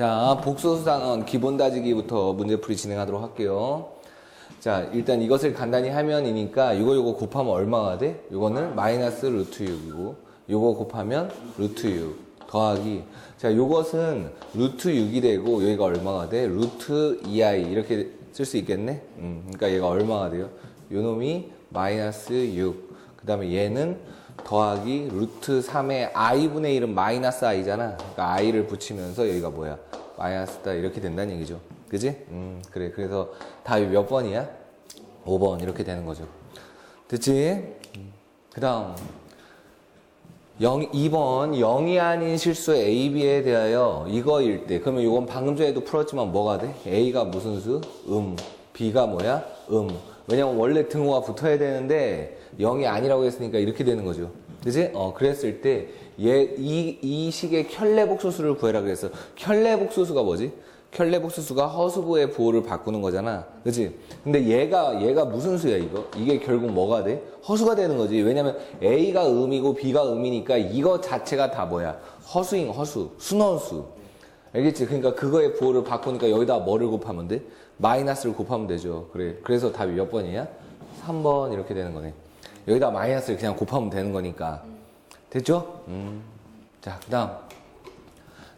자, 복소수단원 기본 다지기부터 문제풀이 진행하도록 할게요. 자, 일단 이것을 간단히 하면이니까 이거 이거 곱하면 얼마가 돼? 이거는 마이너스 루트 6이고 이거 곱하면 루트 6 더하기 자, 요것은 루트 6이 되고 여기가 얼마가 돼? 루트 2i 이렇게 쓸 수 있겠네? 음, 그러니까 얘가 얼마가 돼요? 요 놈이 마이너스 6. 그 다음에 얘는 더하기 루트 3의 i분의 1은 마이너스 i잖아. 그러니까 i를 붙이면서 여기가 뭐야? 마이너스다 이렇게 된다는 얘기죠. 그지? 음, 그래. 그래서 답이 몇 번이야? 5번 이렇게 되는 거죠. 됐지? 그 다음 0, 2번 0이 아닌 실수 A, B에 대하여 이거일 때 그러면 이건 방금 전에도 풀었지만 뭐가 돼? A가 무슨 수? 음 B가 뭐야? 음 왜냐면 원래 등호가 붙어야 되는데 0이 아니라고 했으니까 이렇게 되는 거죠 그지? 어 그랬을 때 얘, 이, 이 식의 켤레복소수를 구해라 그랬어 켤레복소수가 뭐지? 켤레복소수가 허수부의 부호를 바꾸는 거잖아. 그치? 근데 얘가, 얘가 무슨 수야, 이거? 이게 결국 뭐가 돼? 허수가 되는 거지. 왜냐면 A가 음이고 B가 음이니까 이거 자체가 다 뭐야? 허수인 허수. 순원수. 알겠지? 그러니까 그거의 부호를 바꾸니까 여기다 뭐를 곱하면 돼? 마이너스를 곱하면 되죠. 그래. 그래서 답이 몇 번이야? 3번 이렇게 되는 거네. 여기다 마이너스를 그냥 곱하면 되는 거니까. 됐죠? 음. 자, 그 다음.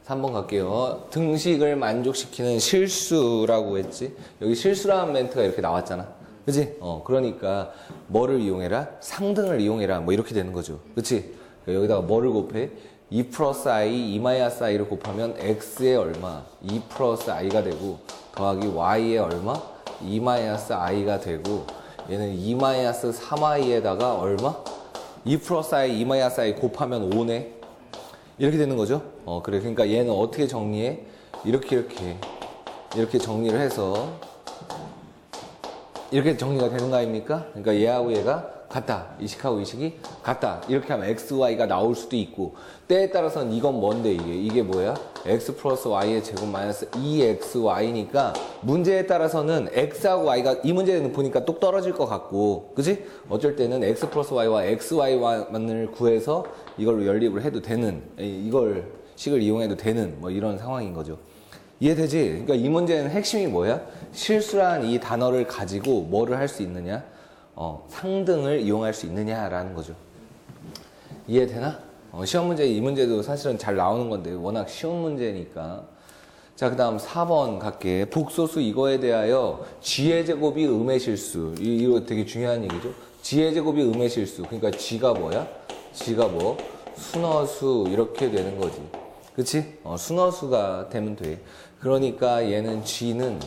3번 갈게요. 등식을 만족시키는 실수라고 했지. 여기 실수라는 멘트가 이렇게 나왔잖아. 그지? 어, 그러니까 뭐를 이용해라? 상등을 이용해라. 뭐 이렇게 되는 거죠. 그치? 여기다가 뭐를 곱해? 2 플러스 i, 2 마이너스 i를 곱하면 x의 얼마? 2 플러스 i가 되고 더하기 y의 얼마? 2 마이너스 i가 되고 얘는 2 마이너스 3i에다가 얼마? 2 플러스 i, 2 마이너스 i 곱하면 5네. 이렇게 되는 거죠. 어, 그래. 그러니까 얘는 어떻게 정리해? 이렇게, 이렇게, 이렇게 정리를 해서, 이렇게 정리가 되는 거 아닙니까? 그러니까 얘하고 얘가 같다. 이 식하고 이 식이 같다. 이렇게 하면 x, y가 나올 수도 있고, 때에 따라서는 이건 뭔데, 이게? 이게 뭐야? x 플러스 y의 제곱 마이너스 2xy니까, 문제에 따라서는 x하고 y가, 이 문제는 보니까 똑 떨어질 것 같고, 그지? 어쩔 때는 x 플러스 y와 xy만을 구해서 이걸로 연립을 해도 되는, 이걸 식을 이용해도 되는, 뭐 이런 상황인 거죠. 이해되지? 그러니까 이 문제는 핵심이 뭐야? 실수란 이 단어를 가지고 뭐를 할 수 있느냐? 어, 상등을 이용할 수 있느냐라는 거죠. 이해되나? 어, 시험 문제 이 문제도 사실은 잘 나오는 건데 워낙 쉬운 문제니까. 자, 그 다음 4번 갈게. 복소수 이거에 대하여 g의 제곱이 음의 실수. 이, 이거 되게 중요한 얘기죠. g의 제곱이 음의 실수. 그러니까 g가 뭐야? g가 뭐? 순어수 이렇게 되는 거지. 그치? 어, 순어수가 되면 돼. 그러니까 얘는 g는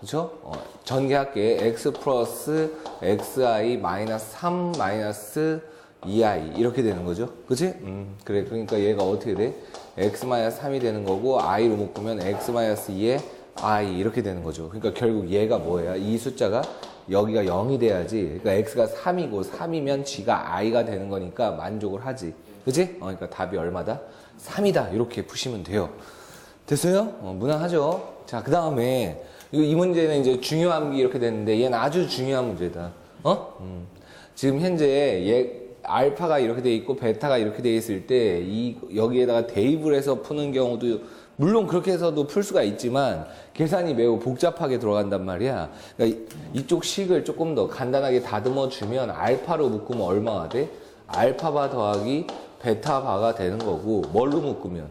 그죠? 어, 전개할게. x 플러스 xi 마이너스 3 마이너스 2i 이렇게 되는 거죠. 그치? 음, 그래. 그러니까 얘가 어떻게 돼? x 마이너스 3이 되는 거고 i로 묶으면 x 마이너스 2에 i 이렇게 되는 거죠. 그러니까 결국 얘가 뭐야? 이 숫자가 여기가 0이 돼야지. 그러니까 x가 3이고 3이면 g가 i가 되는 거니까 만족을 하지. 그치? 어, 그러니까 답이 얼마다? 3이다. 이렇게 푸시면 돼요. 됐어요? 어, 무난하죠? 자, 그 다음에 이 문제는 이제 중요한 게 이렇게 됐는데 얘는 아주 중요한 문제다. 어? 음. 지금 현재 얘 알파가 이렇게 돼 있고 베타가 이렇게 돼 있을 때 이 여기에다가 대입을 해서 푸는 경우도 물론 그렇게 해서도 풀 수가 있지만 계산이 매우 복잡하게 들어간단 말이야. 그러니까 이쪽 식을 조금 더 간단하게 다듬어 주면 알파로 묶으면 얼마가 돼? 알파바 더하기 베타바가 되는 거고 뭘로 묶으면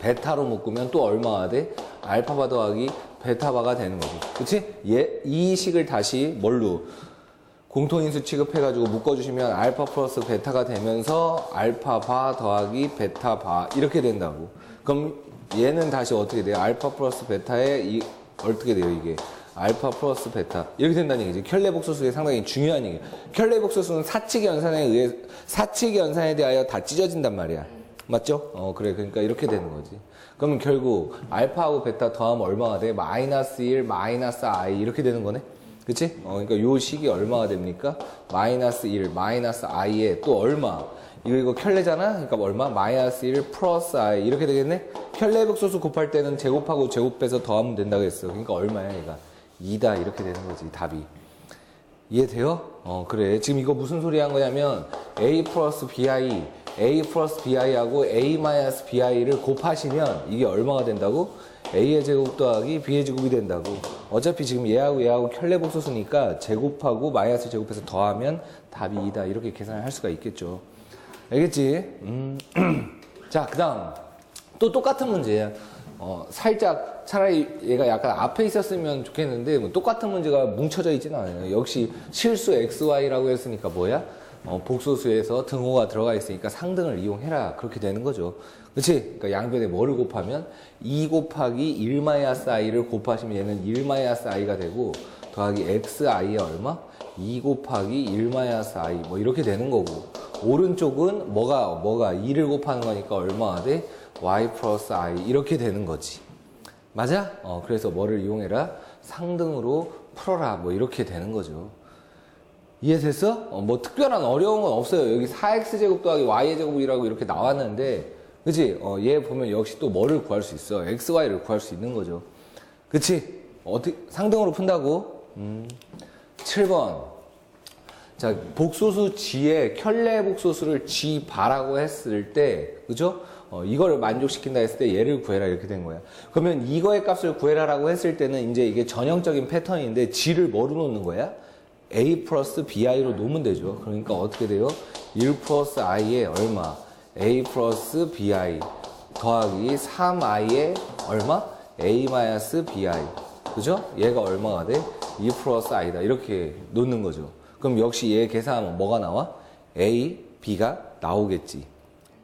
베타로 묶으면 또 얼마가 돼? 알파바 더하기 베타바가 되는 거지. 그치? 얘, 이 식을 다시 뭘로? 공통인수 취급해가지고 묶어주시면 알파 플러스 베타가 되면서 알파바 더하기 베타바 이렇게 된다고. 그럼 얘는 다시 어떻게 돼요? 알파 플러스 베타에 이, 어떻게 돼요, 이게? 알파 플러스 베타. 이렇게 된다는 얘기지. 켤레복소수의 상당히 중요한 얘기예요. 켤레복소수는 사칙 연산에 의해, 사칙 연산에 대하여 다 찢어진단 말이야. 맞죠? 어, 그래. 그러니까 이렇게 되는 거지. 그러면 결국 알파하고 베타 더하면 얼마가 돼? 마이너스 1, 마이너스 i 이렇게 되는 거네? 그치? 어, 그러니까 요 식이 얼마가 됩니까? 마이너스 1, 마이너스 i에 또 얼마? 이거 이거 켤레잖아? 그러니까 얼마? 마이너스 1 플러스 i 이렇게 되겠네? 켤레복소수 곱할 때는 제곱하고 제곱해서 더하면 된다고 했어. 그러니까 얼마야 얘가? 2다 이렇게 되는 거지 답이. 이해돼요? 어 그래 지금 이거 무슨 소리 한 거냐면 a 플러스 bi a 플러스 bi하고 a 마이너스 bi를 곱하시면 이게 얼마가 된다고? a의 제곱 더하기 b의 제곱이 된다고. 어차피 지금 얘하고 얘하고 켤레복소수니까 제곱하고 마이너스 제곱해서 더하면 답이 2다. 이렇게 계산을 할 수가 있겠죠. 알겠지? 음. 자, 그 다음. 또 똑같은 문제야. 어, 살짝 차라리 얘가 약간 앞에 있었으면 좋겠는데 뭐 똑같은 문제가 뭉쳐져 있지는 않아요. 역시 실수 XY라고 했으니까 뭐야? 어, 복소수에서 등호가 들어가 있으니까 상등을 이용해라. 그렇게 되는 거죠. 그치? 그러니까 양변에 뭐를 곱하면 2 곱하기 1 마이너스 i를 곱하시면 얘는 1 마이너스 i가 되고 더하기 xi의 얼마? 2 곱하기 1 마이너스 i 뭐 이렇게 되는 거고 오른쪽은 뭐가 뭐가 2를 곱하는 거니까 얼마가 돼? y 플러스 i 이렇게 되는 거지. 맞아? 어, 그래서 뭐를 이용해라? 상등으로 풀어라. 뭐 이렇게 되는 거죠. 이해됐어? 어, 뭐 특별한 어려운 건 없어요. 여기 4x제곱 더하기 y제곱이라고 이렇게 나왔는데, 그치? 어, 얘 보면 역시 또 뭐를 구할 수 있어? xy를 구할 수 있는 거죠. 그치? 어떻게, 상등으로 푼다고? 음, 7번. 자, 복소수 g에 켤레 복소수를 g 바라고 했을 때, 그죠? 어, 이거를 만족시킨다 했을 때 얘를 구해라 이렇게 된 거야. 그러면 이거의 값을 구해라라고 했을 때는 이제 이게 전형적인 패턴인데 g를 뭐로 놓는 거야? A 플러스 bi로 놓으면 되죠. 그러니까 어떻게 돼요? 1 플러스 i에 얼마? a 플러스 bi 더하기 3i에 얼마? a 마이너스 bi 그죠? 얘가 얼마가 돼? 2 플러스 i다 이렇게 놓는 거죠. 그럼 역시 얘 계산하면 뭐가 나와? a, b가 나오겠지.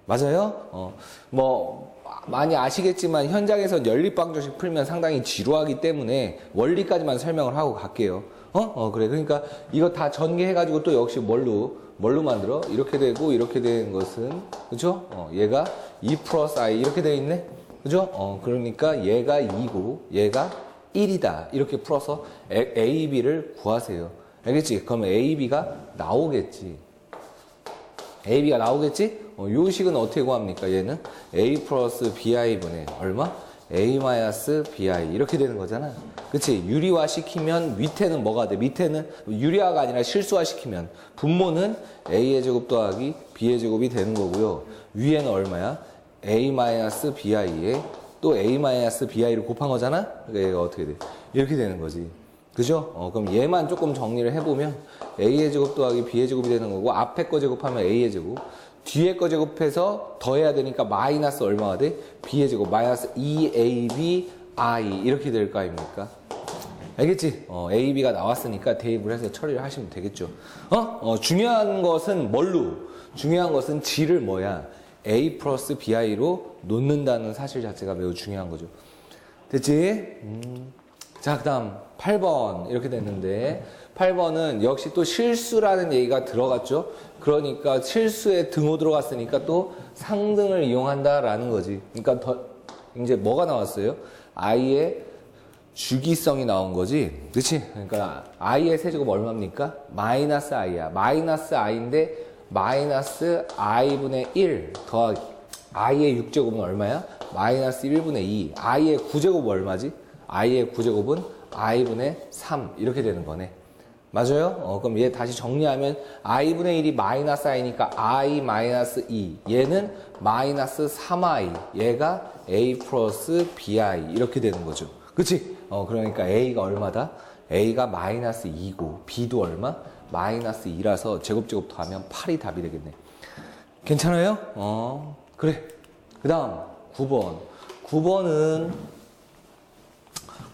맞아요? 어, 뭐, 많이 아시겠지만 현장에서 연립방정식 풀면 상당히 지루하기 때문에 원리까지만 설명을 하고 갈게요. 어? 어, 그래. 그러니까 이거 다 전개해가지고 또 역시 뭘로, 뭘로 만들어? 이렇게 되고 이렇게 되는 것은, 그죠? 어, 얘가 2 플러스 i 이렇게 돼 있네? 그죠? 어, 그러니까 얘가 2고 얘가 1이다. 이렇게 풀어서 a, b를 구하세요. 알겠지? 그러면 a, b가 나오겠지. a, b가 나오겠지? 어, 요 식은 어떻게 구합니까? 얘는 a 플러스 bi분의 얼마? A 마이너스 bi 이렇게 되는 거잖아. 그치? 유리화 시키면 밑에는 뭐가 돼? 밑에는 유리화가 아니라 실수화 시키면 분모는 a의 제곱 더하기 b의 제곱이 되는 거고요. 위에는 얼마야? a 마이너스 bi에 또 a 마이너스 bi를 곱한 거잖아. 그러니까 얘가 어떻게 돼? 이렇게 되는 거지. 그죠? 어, 그럼 얘만 조금 정리를 해보면 a의 제곱 더하기 b의 제곱이 되는 거고 앞에 거 제곱하면 a의 제곱 뒤에 거 제곱해서 더해야 되니까 마이너스 얼마가 돼? b의 제곱 마이너스 2ab i 이렇게 될 거 아닙니까? 알겠지? 어, ab가 나왔으니까 대입을 해서 처리를 하시면 되겠죠. 어? 어, 중요한 것은 뭘로? 중요한 것은 g를 뭐야? a 플러스 bi로 놓는다는 사실 자체가 매우 중요한 거죠. 됐지? 음. 자, 그 다음 8번 이렇게 됐는데 8번은 역시 또 실수라는 얘기가 들어갔죠. 그러니까 실수에 등호 들어갔으니까 또 상등을 이용한다라는 거지. 그러니까 더 이제 뭐가 나왔어요? i의 주기성이 나온 거지. 그치? 그러니까 i의 세제곱 얼마입니까? 마이너스 i야. 마이너스 i인데 마이너스 i분의 1 더하기 i의 6제곱은 얼마야? 마이너스 1분의 2. i의 9제곱 얼마지? I의 9제곱은 i분의 3 이렇게 되는 거네. 맞아요? 어, 그럼 얘 다시 정리하면 i분의 1이 마이너스 i니까 i 마이너스 2 얘는 마이너스 3i 얘가 a 플러스 bi 이렇게 되는 거죠. 그치? 어, 그러니까 a가 얼마다? a가 마이너스 2고 b도 얼마? 마이너스 2라서 제곱제곱 더하면 8이 답이 되겠네. 괜찮아요? 어, 그래. 그 다음 9번. 9번은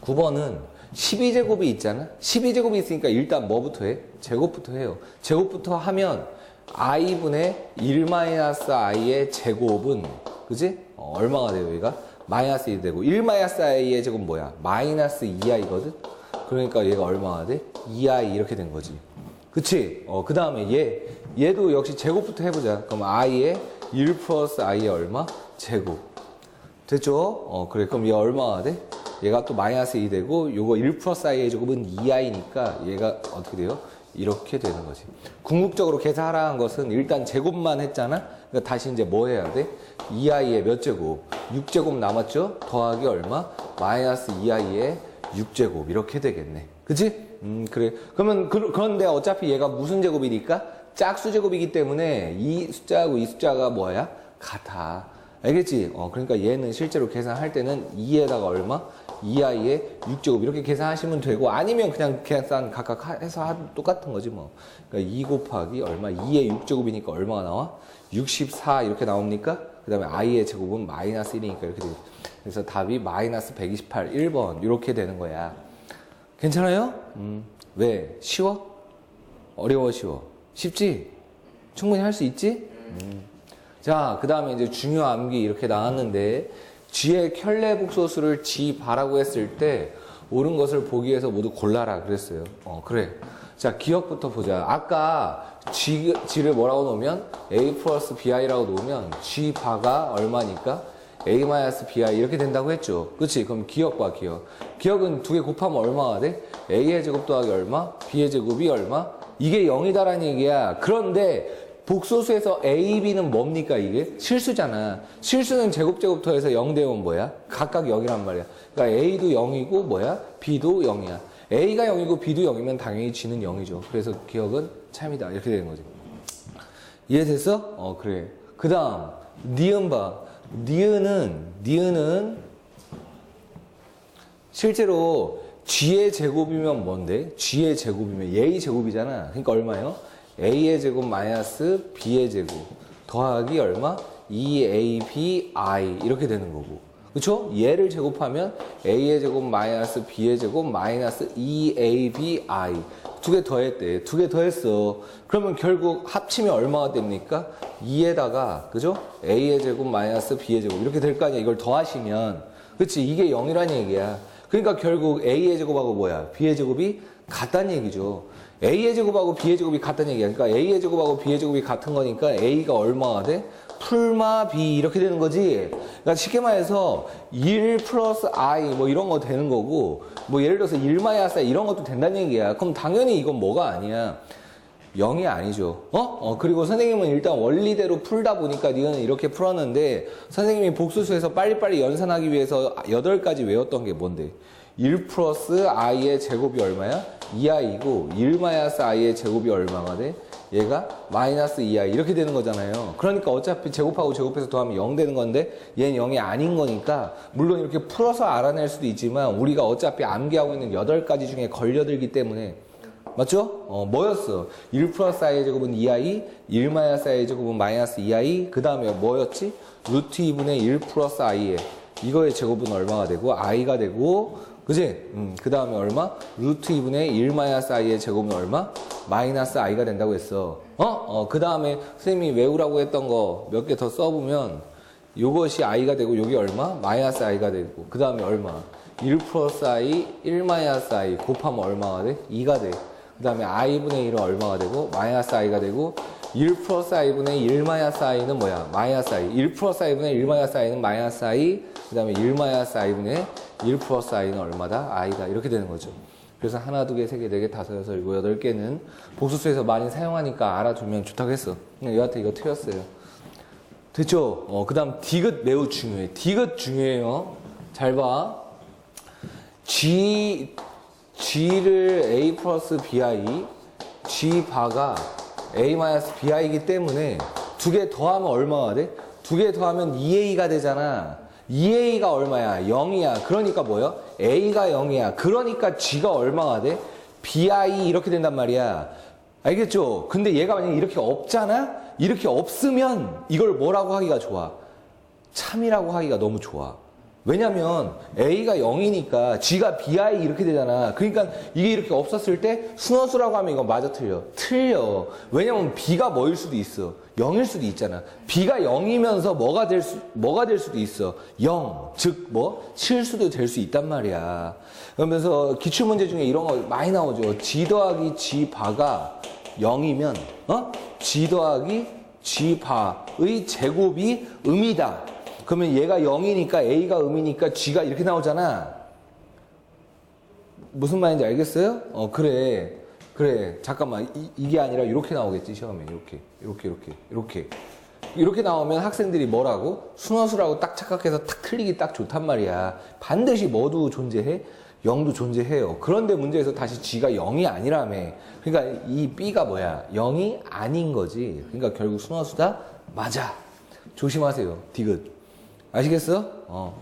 9번은 12제곱이 있잖아. 12제곱이 있으니까 일단 뭐부터 해? 제곱부터 해요. 제곱부터 하면 i분의 1-i의 제곱은 그지? 어, 얼마가 돼요, 얘가? 마이너스 1이 되고 1-i의 제곱은 뭐야? 마이너스 2i거든? 그러니까 얘가 얼마가 돼? 2i 이렇게 된 거지. 그치? 어, 그 다음에 얘, 얘도 역시 제곱부터 해보자. 그럼 i의 1 플러스 i의 얼마? 제곱. 됐죠? 어, 그래. 그럼 얘 얼마가 돼? 얘가 또 마이너스 2 되고 요거 1 플러스 i의 제곱은 2i니까 얘가 어떻게 돼요? 이렇게 되는 거지. 궁극적으로 계산하라 한 것은 일단 제곱만 했잖아? 그러니까 다시 이제 뭐 해야 돼? 2i의 몇 제곱? 6제곱 남았죠? 더하기 얼마? 마이너스 2i의 6제곱. 이렇게 되겠네. 그치? 음, 그래. 그러면, 그, 런데 어차피 얘가 무슨 제곱이니까? 짝수 제곱이기 때문에 이 숫자하고 이 숫자가 뭐야? 같아. 알겠지? 어, 그러니까 얘는 실제로 계산할 때는 2에다가 얼마? 2i에 6제곱 이렇게 계산하시면 되고 아니면 그냥 계산 각각 하- 해서 하, 똑같은 거지 뭐. 그러니까 2 곱하기 얼마? 2의 6제곱이니까 얼마가 나와? 64 이렇게 나옵니까? 그 다음에 i의 제곱은 마이너스 1이니까 이렇게 되죠. 그래서 답이 마이너스 128, 1번 이렇게 되는 거야. 괜찮아요? 음. 왜? 쉬워? 어려워, 쉬워? 쉽지? 충분히 할 수 있지? 음. 자, 그 다음에 이제 중요 암기 이렇게 나왔는데, G의 켤레 복소수를 G 바라고 했을 때, 옳은 것을 보기 위해서 모두 골라라 그랬어요. 어, 그래. 자, 기억부터 보자. 아까 G, G를 뭐라고 놓으면, A 플러스 BI라고 놓으면, G 바가 얼마니까? A 마이너스 BI 이렇게 된다고 했죠. 그치? 그럼 기억과 기억. 기억은 두 개 곱하면 얼마가 돼? A의 제곱 더하기 얼마? B의 제곱이 얼마? 이게 0이다라는 얘기야. 그런데 복소수에서 A, B는 뭡니까 이게? 실수잖아. 실수는 제곱 제곱 더해서 0 되면 뭐야? 각각 0이란 말이야. 그러니까 A도 0이고 뭐야? B도 0이야. A가 0이고 B도 0이면 당연히 G는 0이죠. 그래서 기억은 참이다. 이렇게 되는 거지. 이해됐어? 어 그래. 그 다음 니은 봐. 니은은 니은은 실제로 g의 제곱이면 뭔데? g의 제곱이면 a의 제곱이잖아. 그러니까 얼마요? A의 제곱 마이너스 b의 제곱 더하기 얼마? 2abi 이렇게 되는 거고. 그쵸? 얘를 제곱하면 a의 제곱 마이너스 b의 제곱 마이너스 2abi 두 개 더했대. 두 개 더했어. 그러면 결국 합치면 얼마가 됩니까? 2에다가 그죠? a의 제곱 마이너스 b의 제곱 이렇게 될 거 아니야. 이걸 더하시면 그치? 이게 0이라는 얘기야. 그러니까 결국 a의 제곱하고 뭐야? b의 제곱이 같다는 얘기죠. A의 제곱하고 b의 제곱이 같다는 얘기야. 그러니까 a의 제곱하고 b의 제곱이 같은 거니까 a가 얼마가 돼? 풀마 b 이렇게 되는 거지. 그러니까 쉽게 말해서 1 플러스 i 뭐 이런 거 되는 거고 뭐 예를 들어서 1 마이너스 이런 것도 된다는 얘기야. 그럼 당연히 이건 뭐가 아니야. 0이 아니죠. 어? 어, 그리고 선생님은 일단 원리대로 풀다 보니까 니는 이렇게 풀었는데 선생님이 복수수에서 빨리빨리 연산하기 위해서 8가지 외웠던 게 뭔데? 1 플러스 i의 제곱이 얼마야? 2i고 1 마이너스 i의 제곱이 얼마가 돼? 얘가 마이너스 2i 이렇게 되는 거잖아요. 그러니까 어차피 제곱하고 제곱해서 더하면 0 되는 건데 얘는 0이 아닌 거니까 물론 이렇게 풀어서 알아낼 수도 있지만 우리가 어차피 암기하고 있는 8가지 중에 걸려들기 때문에 맞죠? 어, 뭐였어? 1 플러스 i의 제곱은 2i, 1 마이너스 i의 제곱은 마이너스 2i, 그 다음에 뭐였지? 루트 2분의 1 플러스 i에 이거의 제곱은 얼마가 되고, i가 되고, 그지? 음, 그 다음에 얼마? 루트 2분의 1 마이너스 i의 제곱은 얼마? 마이너스 i가 된다고 했어. 어? 어, 그 다음에 선생님이 외우라고 했던 거 몇 개 더 써보면, 요것이 i가 되고, 요게 얼마? 마이너스 i가 되고, 그 다음에 얼마? 1 플러스 i, 1 마이너스 i 곱하면 얼마가 돼? 2가 돼. 그 다음에 i분의 1은 얼마가 되고 마이너스 i가 되고 1 플러스 i분의 1 마이너스 i는 뭐야? 마이너스 i 1 플러스 i분의 1 마이너스 i는 마이너스 i 그 다음에 1 마이너스 i분의 1 플러스 i는 얼마다? i다 이렇게 되는 거죠 그래서 하나, 두 개, 세 개, 네 개, 다섯, 여섯, 일곱, 여덟 개는 복수수에서 많이 사용하니까 알아두면 좋다고 했어 그냥 얘한테 이거 틀렸어요 됐죠? 어, 그 다음 디귿 매우 중요해 디귿 중요해요 잘 봐 G G를 A 플러스 BI, G 바가 A 마이너스 BI이기 때문에 두 개 더하면 얼마가 돼? 두 개 더하면 2A가 되잖아. 2A가 얼마야? 0이야. 그러니까 뭐요? A가 0이야. 그러니까 G가 얼마가 돼? BI 이렇게 된단 말이야. 알겠죠? 근데 얘가 만약에 이렇게 없잖아? 이렇게 없으면 이걸 뭐라고 하기가 좋아? 참이라고 하기가 너무 좋아. 왜냐면 A가 0이니까 G가 BI 이렇게 되잖아. 그러니까 이게 이렇게 없었을 때 순원수라고 하면 이건 맞아 틀려. 틀려. 왜냐면 B가 뭐일 수도 있어. 0일 수도 있잖아. B가 0이면서 뭐가 될 수, 뭐가 될 수도 있어. 0. 즉, 뭐, 실수도 될 수 있단 말이야. 그러면서 기출문제 중에 이런 거 많이 나오죠. G 더하기 G 바가 0이면, 어? G 더하기 G 바의 제곱이 음이다. 그러면 얘가 0이니까 A가 음이니까 G가 이렇게 나오잖아. 무슨 말인지 알겠어요? 어, 그래. 그래. 잠깐만. 이, 게 아니라 이렇게 나오겠지, 시험에. 이렇게. 이렇게, 이렇게. 이렇게. 이렇게 나오면 학생들이 뭐라고? 순어수라고 딱 착각해서 탁 틀리기 딱 좋단 말이야. 반드시 뭐도 존재해? 0도 존재해요. 그런데 문제에서 다시 G가 0이 아니라며. 그러니까 이 B가 뭐야? 0이 아닌 거지. 그러니까 결국 순화수다? 맞아. 조심하세요. 디귿. 아시겠어? 어.